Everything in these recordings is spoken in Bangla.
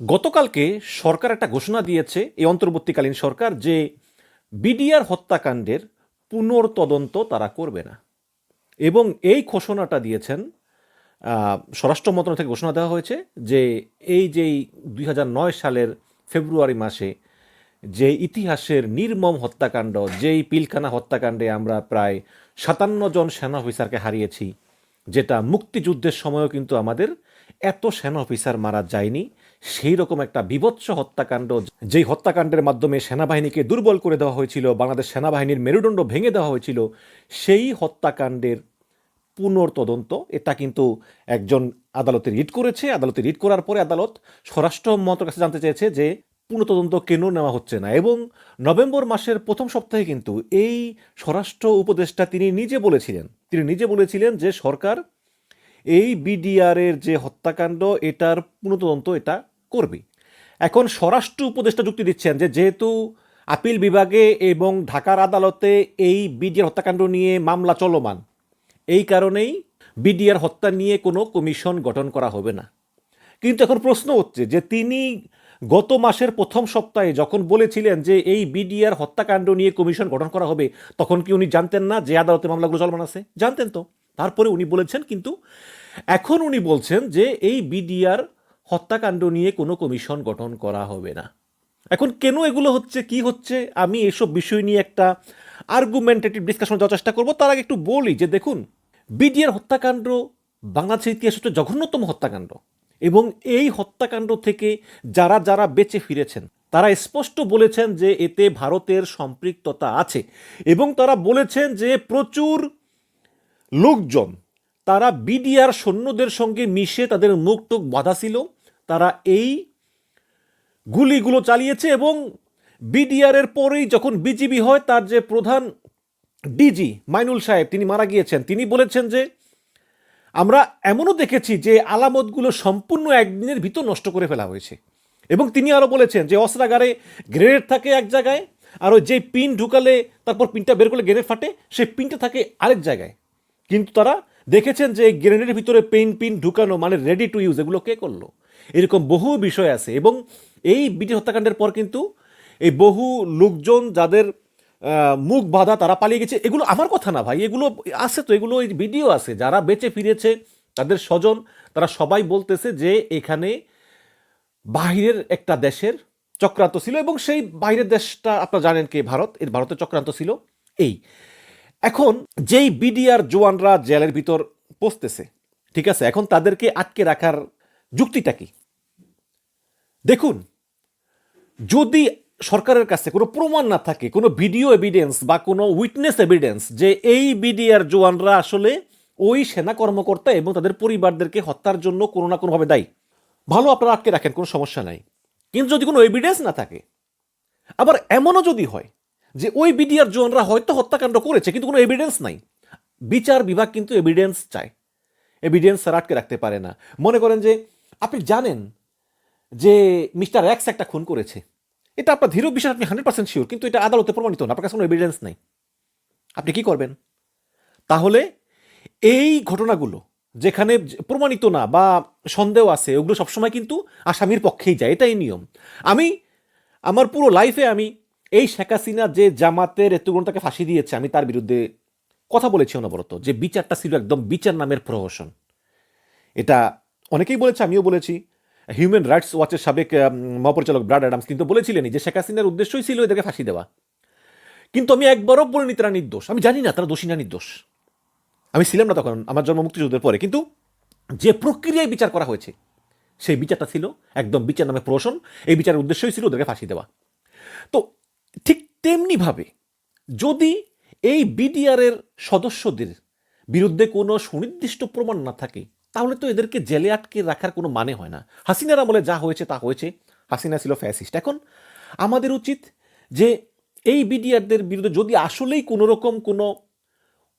গতকালকে সরকার একটা ঘোষণা দিয়েছে, এই অন্তর্বর্তীকালীন সরকার, যে বিডিআর হত্যাকাণ্ডের পুনর্তদন্ত তারা করবে না। এবং এই ঘোষণাটা দিয়েছেন স্বরাষ্ট্র মন্ত্রণালয় থেকে ঘোষণা দেওয়া হয়েছে যে এই যেই দুই হাজার নয় সালের ফেব্রুয়ারি মাসে যে ইতিহাসের নির্মম হত্যাকাণ্ড, যেই পিলখানা হত্যাকাণ্ডে আমরা প্রায় সাতান্ন জন সেনা অফিসারকে হারিয়েছি, যেটা মুক্তিযুদ্ধের সময়ও কিন্তু আমাদের এত সেনা অফিসার মারা যায়নি। সেই রকম একটা বিভৎস হত্যাকাণ্ড যেই হত্যাকাণ্ডের মাধ্যমে সেনাবাহিনীকে দুর্বল করে দেওয়া হয়েছিল, বাংলাদেশ সেনাবাহিনীর মেরুদণ্ড ভেঙে দেওয়া হয়েছিল, সেই হত্যাকাণ্ডের পুনর্তদন্ত, এটা কিন্তু একজন আদালতে রিট করেছে। আদালতে রিট করার পরে আদালত স্বরাষ্ট্র মন্ত্রকের কাছে জানতে চেয়েছে যে পুনঃতদন্ত কেন নেওয়া হচ্ছে না এবং নভেম্বর মাসের প্রথম সপ্তাহে কিন্তু এই স্বরাষ্ট্র উপদেষ্টা তিনি নিজে বলেছিলেন। তিনি নিজে বলেছিলেন যে সরকার এই বিডিআরের যে হত্যাকাণ্ড, এটার পুনঃতদন্ত এটা করবে। এখন স্বরাষ্ট্র উপদেষ্টা যুক্তি দিচ্ছেন যে যেহেতু আপিল বিভাগে এবং ঢাকার আদালতে এই বিডিআর হত্যাকাণ্ড নিয়ে মামলা চলমান, এই কারণেই বিডিআর হত্যা নিয়ে কোনো কমিশন গঠন করা হবে না। কিন্তু এখন প্রশ্ন হচ্ছে যে তিনি গত মাসের প্রথম সপ্তাহে যখন বলেছিলেন যে এই বিডিআর হত্যাকাণ্ড নিয়ে কমিশন গঠন করা হবে, তখন কি উনি জানতেন না যে আদালতে মামলাগুলো চলমান আছে? জানতেন তো। তারপরে উনি বলেছেন, কিন্তু এখন উনি বলছেন যে এই বিডিআর হত্যাকাণ্ড নিয়ে কোনো কমিশন গঠন করা হবে না। এখন কেন এগুলো হচ্ছে, কি হচ্ছে, আমি এসব বিষয় নিয়ে একটা আর্গুমেন্টেটিভ ডিসকাশন দেওয়ার চেষ্টা করব। তার আগে একটু বলি যে দেখুন বিডিআর হত্যাকাণ্ড বাংলাদেশের ইতিহাস হচ্ছে জঘন্যতম হত্যাকাণ্ড এবং এই হত্যাকাণ্ড থেকে যারা যারা বেঁচে ফিরেছেন, তারা স্পষ্ট বলেছেন যে এতে ভারতের সম্পৃক্ততা আছে এবং তারা বলেছেন যে প্রচুর লোকজন, তারা বিডিআর সৈন্যদের সঙ্গে মিশে তাদের মুখ টুক বাধা ছিল। তারা এই গুলিগুলো চালিয়েছে এবং বিডিআরের পরেই যখন বিজিবি হয়, তার যে প্রধান ডিজি মাইনুল সাহেব, তিনি মারা গিয়েছেন। তিনি বলেছেন যে, আমরা এমনও দেখেছি যে আলামতগুলো সম্পূর্ণ একদিনের ভিতর নষ্ট করে ফেলা হয়েছে। এবং তিনি আরও বলেছেন যে, অস্ত্রাগারে গ্রেনেড থাকে এক জায়গায়, আর ওই যে পিন ঢুকালে, তারপর পিনটা বের করলে গ্রেনেড ফাটে, সেই পিনটা থাকে আরেক জায়গায়। কিন্তু তারা দেখেছেন যে গ্রেনেডের ভিতরে পেন পিন ঢুকানো মানে রেডি টু ইউজ এগুলো কে করল? এরকম বহু বিষয় আছে এবং এই বিটি হত্যাকাণ্ডের পর কিন্তু এই বহু লোকজন যাদের মুখ বাঁধা তারা পালিয়ে গেছে। এগুলো আমার কথা না ভাই, এগুলো আছে তো, এগুলো ভিডিও আছে। যারা বেঁচে ফিরেছে, তাদের স্বজন, তারা সবাই বলতেছে যে এখানে বাহিরের একটা দেশের চক্রান্ত ছিল এবং সেই বাইরের দেশটা, আপনারা জানেন কি ভারত? এর ভারতের চক্রান্ত ছিল এই। এখন যেই বিডিআর জওয়ানরা জেলের ভিতর পৌঁছতেছে, ঠিক আছে? এখন তাদেরকে আটকে রাখার যুক্তিটা কি? দেখুন, যদি সরকারের কাছে কোনো প্রমাণ না থাকে, কোনো ভিডিও এভিডেন্স বা কোনো উইটনেস এভিডেন্স যে এই বিডিআর জওয়ানরা আসলে ওই সেনা কর্মকর্তা এবং তাদের পরিবারদেরকে হত্যার জন্য কোনো না কোনোভাবে দায়ী। ভালো আপনারা আটকে রাখেন, কোনো সমস্যা নাই। কিন্তু যদি কোনো এভিডেন্স না থাকে, আবার এমনও যদি হয় যে ওই বিডিআর জওয়ানরা হয়তো হত্যাকাণ্ড করেছে, কিন্তু কোনো এভিডেন্স নাই, বিচার বিভাগ কিন্তু এভিডেন্স চায়। এভিডেন্স স্যার আটকে রাখতে পারে না। মনে করেন যে আপনি জানেন যে মিস্টার এক্স একটা খুন করেছে। এটা আপনার ধীর বিশ্বাস, আপনি হান্ড্রেড পার্সেন্ট শিওর কিন্তু এটা আদালতে প্রমাণিত না, আপনার কাছে কোনো এভিডেন্স নেই। আপনি কি করবেন? তাহলে এই ঘটনাগুলো যেখানে প্রমাণিত না বা সন্দেহ আছে, ওগুলো সবসময় কিন্তু আসামির পক্ষেই যায়, এটাই নিয়ম। আমি, আমার পুরো লাইফে আমি এই শেখ হাসিনা যে জামাতের এতগুলো তাকে ফাঁসি দিয়েছে, আমি তার বিরুদ্ধে কথা বলেছি অনবরত, যে বিচারটা ছিল একদম বিচার নামের প্রহসন। এটা অনেকেই বলেছে, আমিও বলেছি। হিউম্যান রাইটস ওয়াচের সাবেক মহাপরিচালক ব্রাড অ্যাডামস কিন্তু বলেছিলেন যে শেখ হাসিনার উদ্দেশ্যই ছিল এদেরকে ফাঁসি দেওয়া। কিন্তু আমি একবারও বলিনি তারা নির্দোষ। আমি জানি না, তারা দোষী না নির্দোষ। আমি ছিলাম না তখন, আমার জন্ম মুক্তিযুদ্ধের পরে। কিন্তু যে প্রক্রিয়ায় বিচার করা হয়েছে, সেই বিচারটা ছিল একদম বিচার নামে প্রহসন। এই বিচারের উদ্দেশ্যই ছিল ওদেরকে ফাঁসি দেওয়া। তো ঠিক তেমনিভাবে যদি এই বিডিআরের সদস্যদের বিরুদ্ধে কোনো সুনির্দিষ্ট প্রমাণ না থাকে তাহলে তো এদেরকে জেলে আটকে রাখার কোনো মানে হয় না। হাসিনার আমলে যা হয়েছে তা হয়েছে। হাসিনা ছিল ফ্যাসিস্ট এখন আমাদের উচিত যে এই বিডিআরদের বিরুদ্ধে যদি আসলেই কোনো রকম কোনো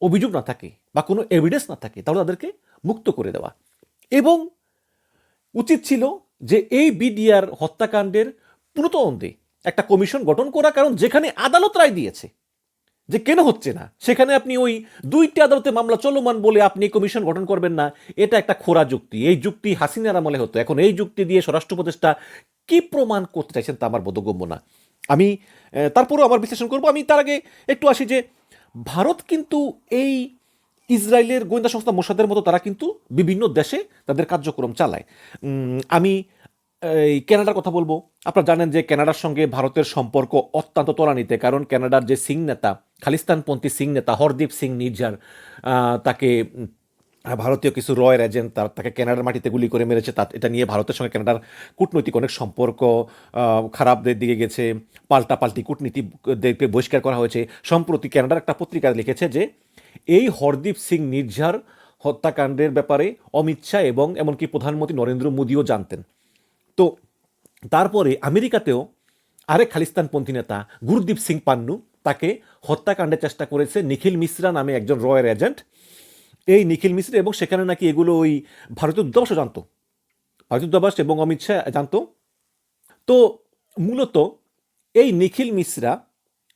অভিযোগ না থাকে বা কোনো এভিডেন্স না থাকে, তাহলে তাদেরকে মুক্ত করে দেওয়া। এবং উচিত ছিল যে এই বিডিআর হত্যাকাণ্ডের পুনতদন্তে একটা কমিশন গঠন করা কারণ যেখানে আদালত রায় দিয়েছে। যে কেন হচ্ছে না? সেখানে আপনি ওই দুইটি আদালতে মামলা চলমান বলে আপনি কমিশন গঠন করবেন না, এটা একটা খোরা যুক্তি। এই যুক্তি হাসিনার আমলে হতো। এখন এই যুক্তি দিয়ে স্বরাষ্ট্র উপদেষ্টা কি প্রমাণ করতে চাইছেন তা আমার বোধগম্য না। আমি তারপরেও আমার বিশ্লেষণ করব। আমি তার আগে একটু আসি যে ভারত কিন্তু এই ইসরায়েলের গোয়েন্দা সংস্থা মোসাদের মতো তারা কিন্তু বিভিন্ন দেশে তাদের কার্যক্রম চালায়। আমি এই কানাডার কথা বলব। আপনারা জানেন যে কানাডার সঙ্গে ভারতের সম্পর্ক অত্যন্ত ত্বরান্বিত কারণ কানাডার যে সিং নেতা খালিস্তানপন্থী সিং নেতা হরদীপ সিং নির্ঝার আহ, তাকে ভারতীয় কিছু রয়ের এজেন্ট তার তাকে কানাডার মাটিতে গুলি করে মেরেছে। তা এটা নিয়ে ভারতের সঙ্গে কানাডার কূটনৈতিক অনেক সম্পর্ক খারাপদের দিকে গেছে পাল্টাপাল্টি কূটনীতি দেখে বহিষ্কার করা হয়েছে। সম্প্রতি কানাডার একটা পত্রিকা লিখেছে যে এই হরদীপ সিং নির্ঝার হত্যাকাণ্ডের ব্যাপারে অমিত শাহ এবং এমনকি প্রধানমন্ত্রী নরেন্দ্র মোদীও জানতেন। তো তারপরে আমেরিকাতেও আরেক খালিস্তানপন্থী নেতা গুরদীপ সিং পান্নু তাকে হত্যাকাণ্ডের চেষ্টা করেছে নিখিল মিশ্রা নামে একজন রয়ের এজেন্ট। এই নিখিল মিশ্রা এবং সেখানে নাকি এগুলো ওই ভারতীয় দূতাবাসও জানতো। ভারতীয় দূতাবাস এবং অমিত শাহ জানতো। তো মূলত এই নিখিল মিশ্রা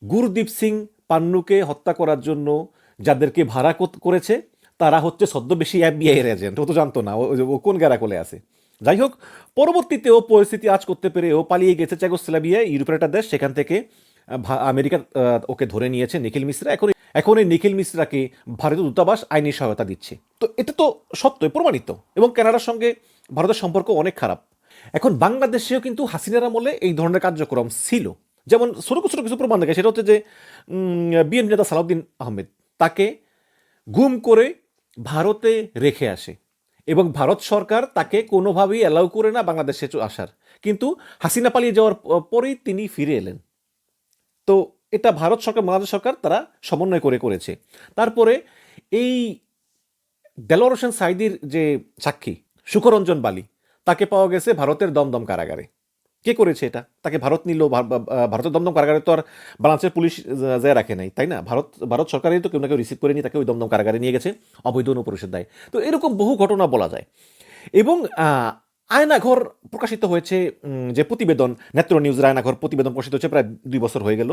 গুরদীপ সিং পান্নুকে হত্যা করার জন্য যাদেরকে ভাড়া করেছে, তারা হচ্ছে ছদ্মবেশী এফবিআই এর এজেন্ট। ও তো জানতো না, ও- ও কোন গ্যারাকলে আছে? যাই হোক পরবর্তীতেও পরিস্থিতি আজ করতে পেরে ও পালিয়ে গেছে চেগোস্লাভিয়া ইউরোপের একটা দেশ, সেখান থেকে আমেরিকা ওকে ধরে নিয়েছে নিখিল মিশ্রা। এখন এখন এই নিখিল মিশ্রাকে ভারতীয় দূতাবাস আইনি সহায়তা দিচ্ছে। তো এটা তো সত্যই প্রমাণিত এবং কানাডার সঙ্গে ভারতের সম্পর্ক অনেক খারাপ। এখন বাংলাদেশেও কিন্তু হাসিনার আমলে এই ধরনের কার্যক্রম ছিল। যেমন ছোটো ছোটো কিছু প্রমাণ দেখে সেটা হচ্ছে যে বিএনপি নেতা সালাউদ্দিন আহমেদ তাকে গুম করে ভারতে রেখে আসে। এবং ভারত সরকার তাকে কোনোভাবেই অ্যালাউ করে না বাংলাদেশে আসার। কিন্তু হাসিনা পালিয়ে যাওয়ার পরেই তিনি ফিরে এলেন। তো এটা ভারত সরকার, বাংলাদেশ সরকার তারা সমন্বয় করে করেছে। তারপরে এই ডেলোরেশন হোসেন সাইদির যে সাক্ষী, সুখরঞ্জন বালি, তাকে পাওয়া গেছে ভারতের দমদম কারাগারে। কে করেছে এটা? তাকে ভারত নিল ভারতের দমদম কারাগারে তো আর বাংলাদেশের পুলিশ যায় রাখে নাই, তাই না? ভারত ভারত সরকারই তো কেউ না কেউ রিসিভ করে নিয়ে তাকে ওই দমদম কারাগারে নিয়ে গেছে, অবৈধ অনুপ্রবেশের দায়। তো এরকম বহু ঘটনা বলা যায়। এবং আয়নাঘর প্রকাশিত হয়েছে যে প্রতিবেদন, নেত্র নিউজের আয়নাঘর প্রতিবেদন প্রকাশিত হয়েছে প্রায় দুই বছর হয়ে গেল।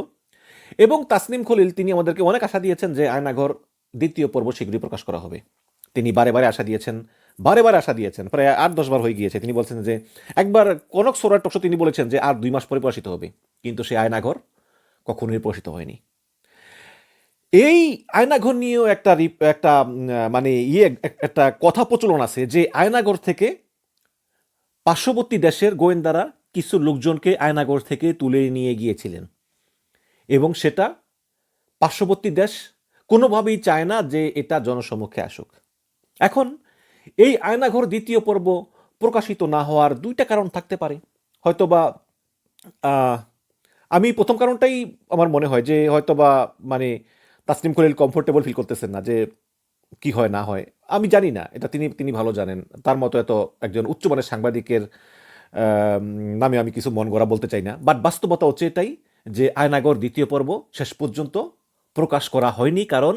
এবং তাসনিম খলিল, তিনি আমাদেরকে অনেক আশা দিয়েছেন যে আয়নাঘর দ্বিতীয় পর্ব শীঘ্রই প্রকাশ করা হবে। তিনি বারে বারে আশা দিয়েছেন বারে বারে আশা দিয়েছেন, প্রায় আট, দশ বার হয়ে গিয়েছে। তিনি বলছেন যে, একবার কনক সোরার টকশো তিনি বলেছেন যে, আর দুই মাস পরে প্রকাশিত হবে। কিন্তু সে আয়নাঘর কখনোই প্রকাশিত হয়নি। এই আয়নাঘর নিয়েও একটা একটা মানে ইয়ে একটা কথা প্রচলন আছে যে, আয়নাঘর থেকে পার্শ্ববর্তী দেশের গোয়েন্দারা কিছু লোকজনকে আয়নাঘর থেকে তুলে নিয়ে গিয়েছিলেন। এবং সেটা পার্শ্ববর্তী দেশ কোনোভাবেই চায় না যে, এটা জনসমক্ষে আসুক। এখন এই আয়নাঘর দ্বিতীয় পর্ব প্রকাশিত না হওয়ার দুইটা কারণ থাকতে পারে। হয়তোবা আমি প্রথম কারণটাই আমার মনে হয় যে হয়তোবা মানে তাসনিম খলিল কমফোর্টেবল ফিল করতেছেন না যে কি হয়, না হয়। আমি জানি না, এটা তিনি তিনি ভালো জানেন। তার মতো এত একজন উচ্চমানের সাংবাদিকের নামে আমি কিছু মন গড়া বলতে চাই না। বাট বাস্তবতা হচ্ছে এটাই যে আয়নাগর দ্বিতীয় পর্ব শেষ পর্যন্ত প্রকাশ করা হয়নি কারণ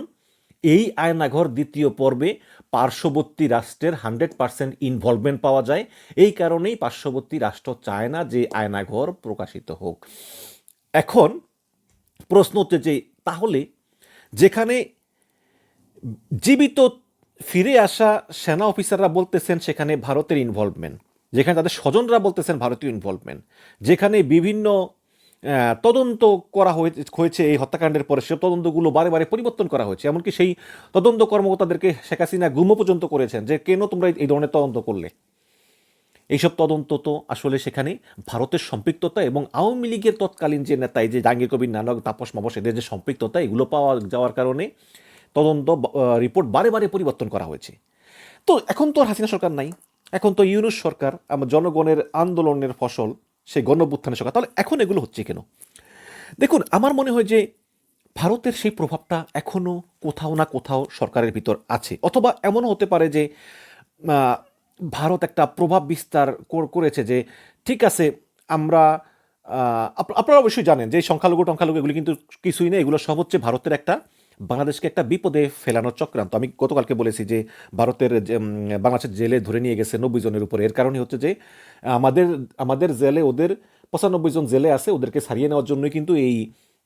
এই আয়নাঘর দ্বিতীয় পর্বে পার্শ্ববর্তী রাষ্ট্রের হান্ড্রেড পার্সেন্ট ইনভলভমেন্ট পাওয়া যায়। এই কারণেই পার্শ্ববর্তী রাষ্ট্র চায় না যে আয়নাঘর প্রকাশিত হোক। এখন প্রশ্ন হচ্ছে যে, তাহলে যেখানে জীবিত ফিরে আসা সেনা অফিসাররা বলতেছেন সেখানে ভারতের ইনভলভমেন্ট যেখানে তাদের স্বজনরা বলতেছেন ভারতীয় ইনভলভমেন্ট যেখানে বিভিন্ন তদন্ত করা হয়ে- হয়েছে এই হত্যাকাণ্ডের পরে। সে তদন্তগুলো বারে বারে পরিবর্তন করা হয়েছে। এমনকি সেই তদন্ত কর্মকর্তাদেরকে শেখ হাসিনা গুমও পর্যন্ত করেছেন যে, কেন তোমরা এই ধরনের তদন্ত করলে? এইসব তদন্ত তো আসলে সেখানে ভারতের সম্পৃক্ততা এবং আওয়ামী লীগের তৎকালীন যে নেতা, এই যে জাহাঙ্গীর কবির, নানক, তাপস মাবস এদের যে সম্পৃক্ততা, এগুলো পাওয়া যাওয়ার কারণে তদন্ত রিপোর্ট বারে বারে পরিবর্তন করা হয়েছে। তো এখন তো আর হাসিনা সরকার নাই। এখন তো ইউনুস সরকার, আমার জনগণের আন্দোলনের ফসল সেই গণভ্যুত্থানের সরকার তাহলে এখন এগুলো হচ্ছে কেন? দেখুন, আমার মনে হয় যে ভারতের সেই প্রভাবটা এখনও কোথাও না কোথাও সরকারের ভিতর আছে। অথবা এমনও হতে পারে যে ভারত একটা প্রভাব বিস্তার করেছে যে, ঠিক আছে, আমরা আপ- আপনারা অবশ্যই জানেন যে, সংখ্যালঘু টংখ্যালঘু এগুলি কিন্তু কিছুই নেই। এগুলো সব হচ্ছে ভারতের একটা, বাংলাদেশকে একটা বিপদে ফেলানোর চক্রান্ত। আমি গতকালকে বলেছি যে, ভারতের বাংলাদেশের জেলে ধরে নিয়ে গেছে নব্বই জনের উপরে। এর কারণে হচ্ছে যে আমাদের আমাদের জেলে ওদের পঁচানব্বই জন জেলে আছে, ওদেরকে সারিয়ে নেওয়ার জন্যই কিন্তু এই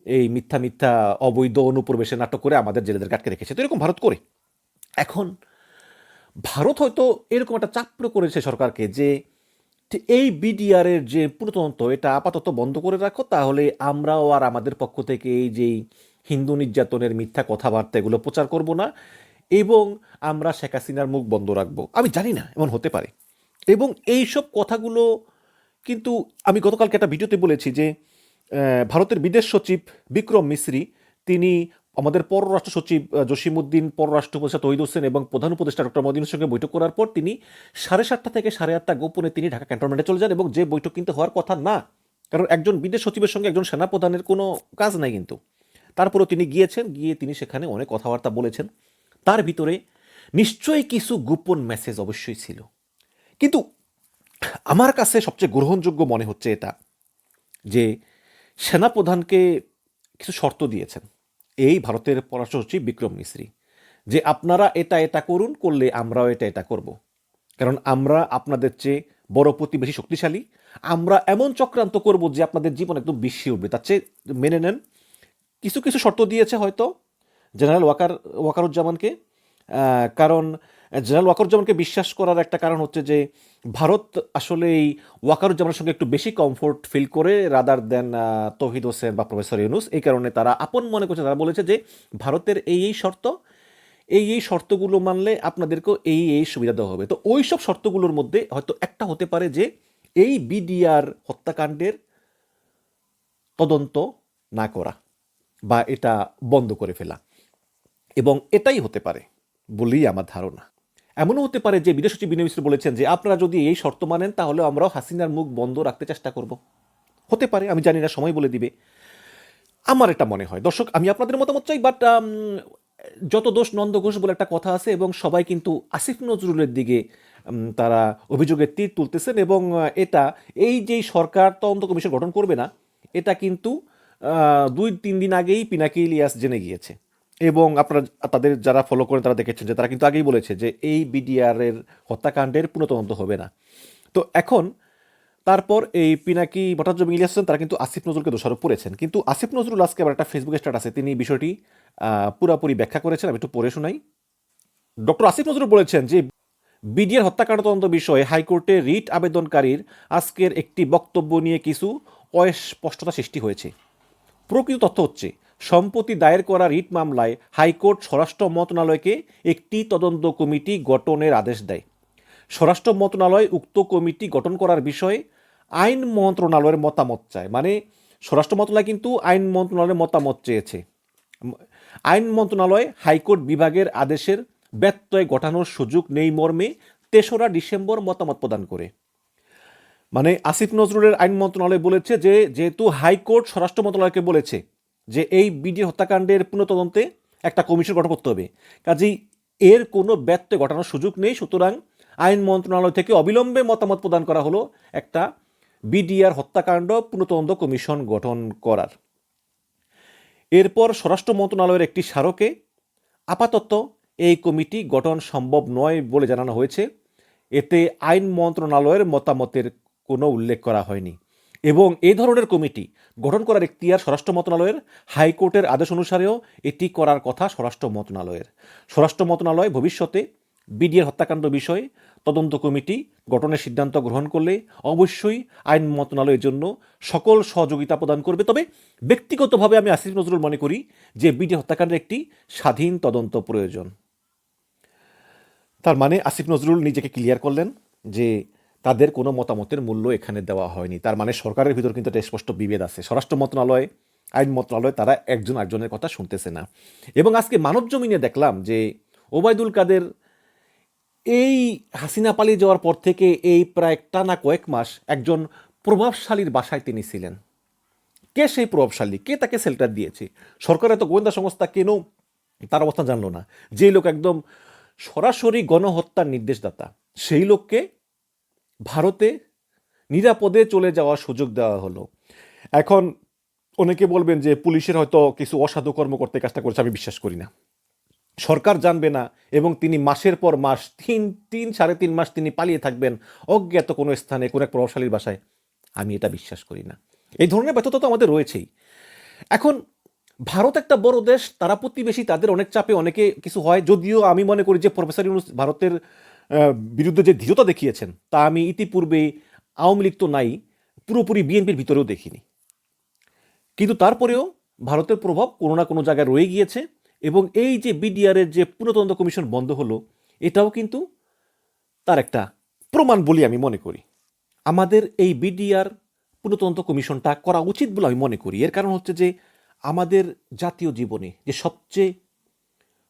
এই মিথ্যা মিথ্যা, অবৈধ অনুপ্রবেশে নাটক করে আমাদের জেলেদের আটকে রেখেছে। তো এরকম ভারত করে। এখন ভারত হয়তো এরকম একটা চাপ করেছে সরকারকে যে এই বিডিআরের যে পুরোতন্ত্র এটা আপাতত বন্ধ করে রাখো, তাহলে আমরাও আর আমাদের পক্ষ থেকে এই যেই হিন্দু নির্যাতনের মিথ্যা কথাবার্তা, এগুলো প্রচার করব না এবং আমরা শেখ হাসিনার মুখ বন্ধ রাখব। আমি জানি না, এমন হতে পারে। এবং এই সব কথাগুলো কিন্তু আমি গতকালকে একটা ভিডিওতে বলেছি যে ভারতের বিদেশ সচিব বিক্রম মিশ্রি, তিনি আমাদের পররাষ্ট্র সচিব জসিমুদ্দিন পররাষ্ট্র উপদেষ্টা তহিদ হোসেন এবং প্রধান উপদেষ্টা ডক্টর মদিনের সঙ্গে বৈঠক করার পর তিনি সাড়ে সাতটা থেকে সাড়ে আটটা গোপনে তিনি ঢাকা ক্যান্টনমেন্টে চলে যান এবং যে বৈঠক কিন্তু হওয়ার কথা না, কারণ একজন বিদেশ সচিবের সঙ্গে একজন সেনাপ্রধানের কোনো কাজ নাই কিন্তু। তারপরেও তিনি গিয়েছেন, গিয়ে তিনি সেখানে অনেক কথাবার্তা বলেছেন। তার ভিতরে নিশ্চয়ই কিছু গোপন মেসেজ অবশ্যই ছিল। কিন্তু আমার কাছে সবচেয়ে গ্রহণযোগ্য মনে হচ্ছে এটা, যে সেনাপ্রধানকে কিছু শর্ত দিয়েছেন। এই ভারতের পররাষ্ট্র সচিব বিক্রম মিশ্রি যে আপনারা এটা এটা করুন, করলে আমরাও এটা এটা করব। কারণ আমরা আপনাদের চেয়ে বড় প্রতিবেশী শক্তিশালী, আমরা এমন চক্রান্ত করব যে আপনাদের জীবন একদম বিশ্বে উঠবে। তার চেয়ে মেনে নেন, কিছু কিছু শর্ত দিয়েছে হয়তো জেনারেল ওয়াকার, ওয়াকারুজ্জামানকে কারণ জেনারেল ওয়াকারুজ্জামানকে বিশ্বাস করার একটা কারণ হচ্ছে যে, ভারত আসলে এই ওয়াকারুজ্জামানের সঙ্গে একটু বেশি কমফোর্ট ফিল করে রাদার দেন তৌহিদ হোসেন বা প্রফেসর ইউনুস এই কারণে তারা আপন মনে করছে, তারা বলেছে যে, ভারতের এই এই শর্ত, এই এই শর্তগুলো মানলে আপনাদেরকেও এই এই সুবিধা দেওয়া হবে। তো ওই সব শর্তগুলোর মধ্যে হয়তো একটা হতে পারে যে, এই বিডিআর হত্যাকাণ্ডের তদন্ত না করা বা এটা বন্ধ করে ফেলা। এবং এটাই হতে পারে বলেই আমার ধারণা। এমনও হতে পারে যে বিদেশ সচিব বিনয় বলেছেন যে আপনারা যদি এই শর্ত মানেন, তাহলে আমরাও হাসিনার মুখ বন্ধ রাখতে চেষ্টা করব। হতে পারে, আমি জানি না, সময় বলে দিবে। আমার এটা মনে হয়। দর্শক, আমি আপনাদের মতামত চাই বাট যত দোষ নন্দ ঘোষ বলে একটা কথা আছে এবং সবাই কিন্তু আসিফ নজরুলের দিকে তারা অভিযোগের তীর তুলতেছেন এবং এটা, এই যে সরকার তদন্ত কমিশন গঠন করবে না, এটা কিন্তু দুই তিন দিন আগেই পিনাকি ইলিয়াস জেনে গিয়েছে। এবং আপনারা, তাদের যারা ফলো করেন, তারা দেখেছেন যে তারা কিন্তু আগেই বলেছে যে এই বিডিআর এর হত্যাকাণ্ডের পুনঃতদন্ত হবে না। তো এখন, তারপর এই পিনাকি ভট্টাচার্য ইলিয়াস হোসেন, তারা কিন্তু আসিফ নজরুলকে দোষারোপ করেছেন। কিন্তু আসিফ নজরুল আজকে আবার একটা ফেসবুকে স্ট্যাটাসে তিনি বিষয়টি পুরাপুরি ব্যাখ্যা করেছেন, আমি একটু পড়ে শোনাই। ডক্টর আসিফ নজরুল বলেছেন যে বিডিআর হত্যাকাণ্ড তদন্ত বিষয়ে হাইকোর্টে রিট আবেদনকারীর আজকের একটি বক্তব্য নিয়ে কিছু অস্পষ্টতা সৃষ্টি হয়েছে। প্রকৃত তথ্য হচ্ছে সম্প্রতি দায়ের করা রিট মামলায় হাইকোর্ট স্বরাষ্ট্র মন্ত্রণালয়কে একটি তদন্ত কমিটি গঠনের আদেশ দেয়। স্বরাষ্ট্র মন্ত্রণালয় উক্ত কমিটি গঠন করার বিষয়ে আইন মন্ত্রণালয়ের মতামত চায় মানে স্বরাষ্ট্র মন্ত্রণালয় কিন্তু আইন মন্ত্রণালয়ের মতামত চেয়েছে। আইন মন্ত্রণালয় হাইকোর্ট বিভাগের আদেশের ব্যত্যয় ঘটানোর সুযোগ নেই মর্মে তেসরা ডিসেম্বর মতামত প্রদান করে। মানে আসিফ নজরুলের আইন মন্ত্রণালয় বলেছে যে, যেহেতু হাইকোর্ট স্বরাষ্ট্র মন্ত্রণালয়কে বলেছে যে এই বিডি হত্যাকাণ্ডের পুনঃতদন্তে একটা কমিশন গঠন করতে হবে। কাজেই এর কোনো ব্যত্যয় ঘটানোর সুযোগ নেই। সুতরাং আইন মন্ত্রণালয় থেকে অবিলম্বে মতামত প্রদান করা হলো একটা বিডিআর হত্যাকাণ্ড পুনঃতদন্ত কমিশন গঠন করার। এরপর স্বরাষ্ট্র মন্ত্রণালয়ের একটি স্মারকে আপাতত এই কমিটি গঠন সম্ভব নয় বলে জানানো হয়েছে। এতে আইন মন্ত্রণালয়ের মতামতের কোনো উল্লেখ করা হয়নি। এবং এই ধরনের কমিটি গঠন করার এখতিয়ার স্বরাষ্ট্র মন্ত্রণালয়ের, হাইকোর্টের আদেশ অনুসারেও এটি করার কথা স্বরাষ্ট্র মন্ত্রণালয়ের। স্বরাষ্ট্র মন্ত্রণালয় ভবিষ্যতে বিডিআর হত্যাকাণ্ড বিষয়ে তদন্ত কমিটি গঠনের সিদ্ধান্ত গ্রহণ করলে অবশ্যই আইন মন্ত্রণালয়ের জন্য সকল সহযোগিতা প্রদান করবে। তবে ব্যক্তিগতভাবে আমি আসিফ নজরুল মনে করি যে বিডি হত্যাকাণ্ডের একটি স্বাধীন তদন্ত প্রয়োজন। তার মানে আসিফ নজরুল নিজেকে ক্লিয়ার করলেন যে তাদের কোনো মতামতের মূল্য এখানে দেওয়া হয়নি। তার মানে সরকারের ভিতর কিন্তু একটা স্পষ্ট বিভেদ আছে। স্বরাষ্ট্র মন্ত্রণালয়, আইন মন্ত্রণালয়, তারা একজন আরেকজনের কথা শুনতেছে না। এবং আজকে মানব জমিনে দেখলাম যে ওবায়দুল কাদের এই হাসিনা পালিয়ে যাওয়ার পর থেকে এই প্রায় টানা কয়েক মাস একজন প্রভাবশালীর বাসায় তিনি ছিলেন। কে সেই প্রভাবশালী? কে তাকে সেল্টার দিয়েছে? সরকার এত গোয়েন্দা সংস্থা কেন তার অবস্থা জানলো না? যে লোক একদম সরাসরি গণহত্যার নির্দেশদাতা, সেই লোককে ভারতে নিরাপদে চলে যাওয়ার সুযোগ দেওয়া হলো। এখন অনেকে বলবেন যে পুলিশের হয়তো কিছু অসাধু কর্ম করতে কাজটা করেছে, আমি বিশ্বাস করি না। সরকার জানবে না এবং তিনি মাসের পর মাস, তিন তিন, সাড়ে তিন মাস তিনি পালিয়ে থাকবেন অজ্ঞাত কোনো স্থানে, কোনো এক প্রভাবশালীর বাসায়, আমি এটা বিশ্বাস করি না। এই ধরনের ব্যর্থতা তো আমাদের রয়েছেই। এখন ভারত একটা বড় দেশ, তারা প্রতিবেশী, তাদের অনেক চাপে অনেকে কিছু হয়। যদিও আমি মনে করি যে প্রফেসর ইউনুস ভারতের বিরুদ্ধে যে ধীরতা দেখিয়েছেন, তা আমি ইতিপূর্বে আওয়ামী লীগ তো নাই, পুরোপুরি বিএনপির ভিতরেও দেখিনি। কিন্তু তারপরেও ভারতের প্রভাব কোনো না কোনো জায়গায় রয়ে গিয়েছে এবং এই যে বিডিআরের যে পুনঃতদন্ত কমিশন বন্ধ হলো, এটাও কিন্তু তার একটা প্রমাণ বলে আমি মনে করি। আমাদের এই বিডিআর পুনঃতদন্ত কমিশনটা করা উচিত বলে আমি মনে করি। এর কারণ হচ্ছে যে আমাদের জাতীয় জীবনে যে সবচেয়ে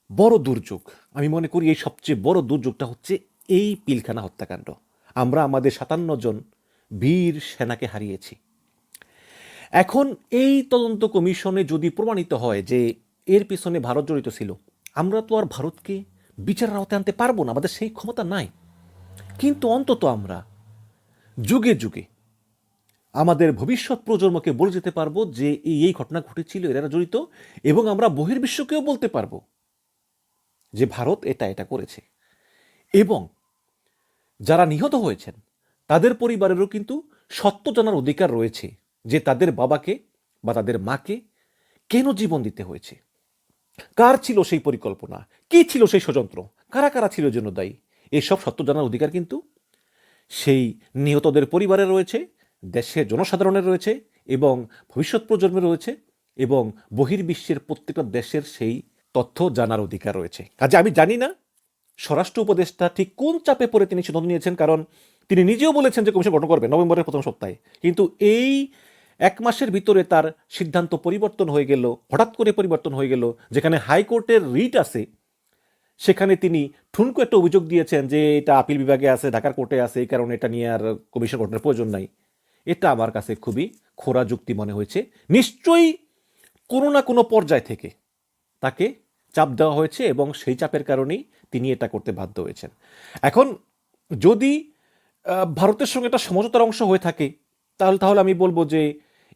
বড় দুর্যোগ। আমি মনে করি এই সবচেয়ে বড় দুর্যোগটা হচ্ছে এই পিলখানা হত্যাকাণ্ড। আমরা আমাদের সাতান্ন জন বীর সেনাকে হারিয়েছি। এখন এই তদন্ত কমিশনে যদি প্রমাণিত হয় যে এর পিছনে ভারত জড়িত ছিল, আমরা তো আর ভারতকে বিচারের আওতায় আনতে পারব না, আমাদের সেই ক্ষমতা নাই। কিন্তু অন্তত আমরা যুগে যুগে আমাদের ভবিষ্যৎ প্রজন্মকে বলে যেতে পারব যে এই এই ঘটনা ঘটেছিল, এরা জড়িত, এবং আমরা বহির্বিশ্বকেও বলতে পারব যে ভারত এটা এটা করেছে। এবং যারা নিহত হয়েছেন, তাদের পরিবারেরও কিন্তু সত্য জানার অধিকার রয়েছে যে তাদের বাবাকে বা তাদের মাকে কেন জীবন দিতে হয়েছে? কার ছিল সেই পরিকল্পনা? কি ছিল সেই ষড়যন্ত্র? কারা কারা ছিল জন্য দায়ী এইসব সত্য জানার অধিকার কিন্তু সেই নিহতদের পরিবারে রয়েছে, দেশের জনসাধারণের রয়েছে এবং ভবিষ্যৎ প্রজন্মে রয়েছে এবং বহির্বিশ্বের প্রত্যেকটা দেশের সেই তথ্য জানার অধিকার রয়েছে। কাজে আমি জানি না স্বরাষ্ট্র উপদেষ্টা ঠিক কোন চাপে পড়ে তিনি সিদ্ধান্ত নিয়েছেন, কারণ তিনি নিজেও বলেছেন যে কমিশন গঠন করবে নভেম্বরের প্রথম সপ্তাহে। কিন্তু এই এক মাসের ভিতরে তার সিদ্ধান্ত পরিবর্তন হয়ে গেল, হঠাৎ করে পরিবর্তন হয়ে গেল, যেখানে হাইকোর্টের রিট আছে, সেখানে তিনি ঠুনকো একটা অভিযোগ দিয়েছেন যে এটা আপিল বিভাগে আছে, ঢাকার কোর্টে আছে, এই কারণে এটা নিয়ে আর কমিশন গঠনের প্রয়োজন নাই। এটা আমার কাছে খুবই খোরা যুক্তি মনে হয়েছে। নিশ্চয়ই কোনো না কোনো পর্যায় থেকে তাকে চাপ দেওয়া হয়েছে এবং সেই চাপের কারণেই তিনি এটা করতে বাধ্য হয়েছেন। এখন যদি ভারতের সঙ্গে একটা সমঝোতার অংশ হয়ে থাকে, তাহলে তাহলে আমি বলব যে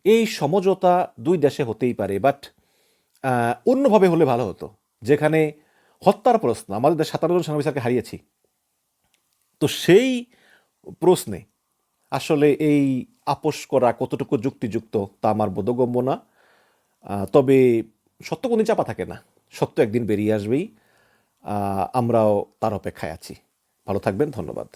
এই সমঝোতা দুই দেশে হতেই পারে, বাট অন্যভাবে হলে ভালো হতো। যেখানে হত্যার প্রশ্ন, আমাদের দেশ সাতান্ন জন সেনাবিসারকে হারিয়েছি। তো সেই প্রশ্নে আসলে এই আপোষ করা কতটুকু যুক্তিযুক্ত তা আমার বোধগম্য না। তবে সত্য কোনো চাপা থাকে না। সত্য একদিন বেরিয়ে আসবেই। আমরাও তার অপেক্ষায় আছি। ভালো থাকবেন, ধন্যবাদ।